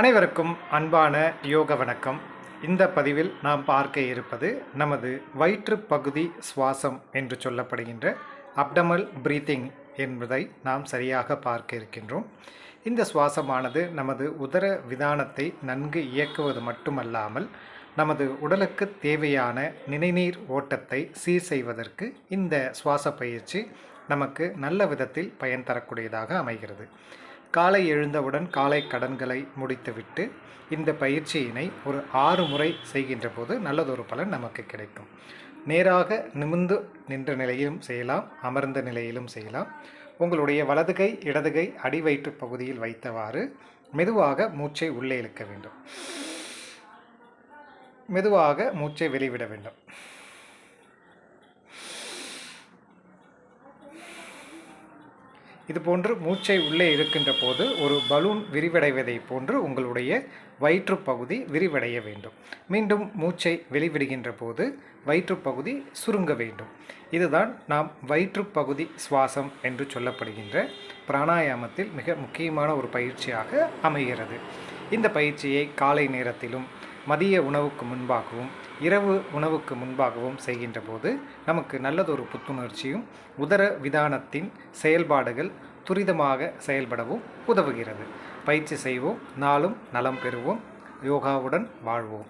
அனைவருக்கும் அன்பான யோக வணக்கம். இந்த பதிவில் நாம் பார்க்க இருப்பது நமது வயிற்றுப்பகுதி சுவாசம் என்று சொல்லப்படுகின்ற அப்டமல் பிரீத்திங் என்பதை நாம் சரியாக பார்க்க இருக்கின்றோம். இந்த சுவாசமானது நமது உதர விதானத்தை நன்கு இயக்குவது மட்டுமல்லாமல் நமது உடலுக்கு தேவையான நினைநீர் ஓட்டத்தை சீர் செய்வதற்கு இந்த சுவாச பயிற்சி நமக்கு நல்ல விதத்தில் பயன் தரக்கூடியதாக அமைகிறது. காலை எழுந்தவுடன் காலை கடன்களை முடித்துவிட்டு இந்த பயிற்சியினை ஒரு ஆறு முறை செய்கின்ற போது நல்லதொரு பலன் நமக்கு கிடைக்கும். நேராக நிமிர்ந்து நின்ற நிலையிலும் செய்யலாம் அமர்ந்த நிலையிலும் செய்யலாம். உங்களுடைய வலதுகை இடதுகை அடிவயிற்று பகுதியில் வைத்தவாறு மெதுவாக மூச்சை உள்ளே இழுக்க வேண்டும். மெதுவாக மூச்சை வெளிவிட வேண்டும். இது போன்று மூச்சை உள்ளே இருக்கின்ற போது ஒரு பலூன் விரிவடைவதை போன்று உங்களுடைய வயிற்றுப்பகுதி விரிவடைய வேண்டும். மீண்டும் மூச்சை வெளிவிடுகின்ற போது வயிற்றுப் பகுதி சுருங்க வேண்டும். இதுதான் நாம் வயிற்றுப்பகுதி சுவாசம் என்று சொல்லப்படுகின்ற பிராணாயாமத்தில் மிக முக்கியமான ஒரு பயிற்சியாக அமைகிறது. இந்த பயிற்சியை காலை நேரத்திலும் மதிய உணவுக்கு முன்பாகவும் இரவு உணவுக்கு முன்பாகவும் செய்கின்ற போது நமக்கு நல்லதொரு புத்துணர்ச்சியும் உதர விதானத்தின் செயல்பாடுகள் துரிதமாக செயல்படவும் உதவுகிறது. பயிற்சி செய்வோம் நாளும் நலம் பெறுவோம். யோகாவுடன் வாழ்வோம்.